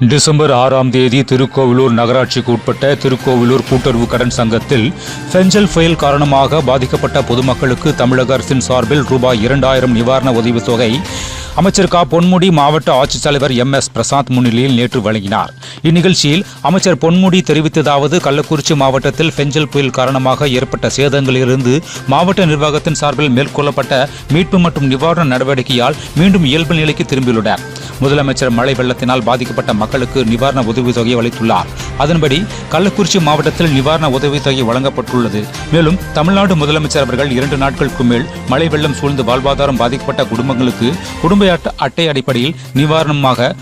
December ஆறாம் தேதி திருக்கோவிலூர் நகராட்சிக்கு உட்பட்ட திருக்கோவிலூர் கூட்டுறவு கடன் சங்கத்தில் ஃபெஞ்சல் புயல் காரணமாக பாதிக்கப்பட்ட பொதுமக்களுக்கு தமிழக அரசின் சார்பில் ரூபாய் இரண்டாயிரம் நிவாரண உதவித் தொகை அமைச்சர் கா. பொன்முடி மாவட்ட ஆட்சித்தலைவர் எம். எஸ். பிரசாந்த் முன்னிலையில் நேற்று வழங்கினார். இந்நிகழ்ச்சியில் அமைச்சர் பொன்முடி தெரிவித்ததாவது கள்ளக்குறிச்சி மாவட்டத்தில் பெஞ்சல் புயல் காரணமாக ஏற்பட்ட சேதங்களிலிருந்து மாவட்ட நிர்வாகத்தின் சார்பில் மேற்கொள்ளப்பட்ட மீட்பு மற்றும் நிவாரண நடவடிக்கையால் மீண்டும் இயல்பு நிலைக்கு திரும்பியுள்ளனர். முதலமைச்சர் மழை வெள்ளத்தினால் பாதிக்கப்பட்ட மக்களுக்கு நிவாரண உதவித் தொகையை அளித்துள்ளார். அதன்படி கள்ளக்குறிச்சி மாவட்டத்தில் நிவாரண உதவித் தொகை வழங்கப்பட்டுள்ளது. மேலும் தமிழ்நாடு முதலமைச்சர் அவர்கள் இரண்டு நாட்களுக்கு மேல் மழை வெள்ளம் சூழ்ந்து வாழ்வாதாரம் பாதிக்கப்பட்ட குடும்பங்களுக்கு குடும்ப அட்டை அடிப்படையில் நிவாரணமாக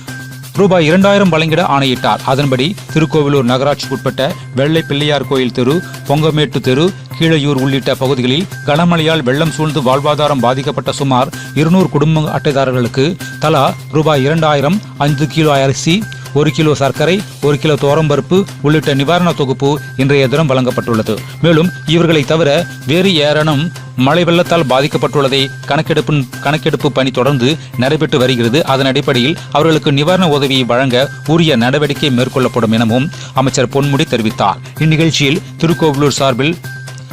ரூபாய் இரண்டாயிரம் வழங்கிட ஆணையிட்டார். அதன்படி திருக்கோவிலூர் நகராட்சிக்கு உட்பட்ட வெள்ளை பிள்ளையார் கோயில் தெரு பொங்கமேட்டு தெரு கீழையூர் உள்ளிட்ட பகுதிகளில் கனமழையால் வெள்ளம் சூழ்ந்து வாழ்வாதாரம் பாதிக்கப்பட்ட சுமார் இருநூறு குடும்ப அட்டைதாரர்களுக்கு தலா ரூபாய் இரண்டாயிரம் ஐந்து கிலோ அரிசி ஒரு கிலோ சர்க்கரை ஒரு கிலோ தோரம்பருப்பு உள்ளிட்ட நிவாரண தொகுப்பு இன்றைய தினம் வழங்கப்பட்டுள்ளது. மேலும் இவர்களை தவிர வேறு ஏறனும் மழை வெள்ளத்தால் பாதிக்கப்பட்டுள்ளதை கணக்கெடுப்பு கணக்கெடுப்பு பணி தொடர்ந்து நடைபெற்று வருகிறது. அதன் அடிப்படையில் அவர்களுக்கு நிவாரண உதவியை வழங்க உரிய நடவடிக்கை மேற்கொள்ளப்படும் எனவும் அமைச்சர் பொன்முடி தெரிவித்தார். இந்நிகழ்ச்சியில் திருக்கோவிலூர் சார்பில்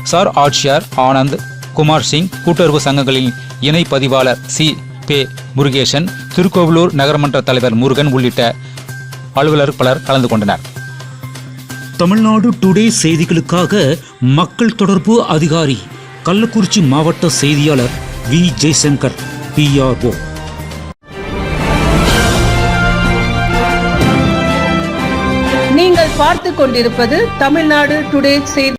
சார் ஆட்சியர் ஆனந்த் குமார் சிங் கூட்டுறவு சங்கங்களின் இணை பதிவாளர் சி. பே. முருகேசன் திருக்கோவிலூர் நகரமன்ற தலைவர் முருகன் உள்ளிட்ட அலுவலர் பலர் கலந்து கொண்டனர். தமிழ்நாடு டுடே செய்திகளுக்காக மக்கள் தொடர்பு அதிகாரி கள்ளக்குறிச்சி மாவட்ட செய்தியாளர் வி. ஜெய்சங்கர் பிஆர்ஓ நீங்கள் பார்த்துக் கொண்டிருப்பது தமிழ்நாடு டுடே செய்தி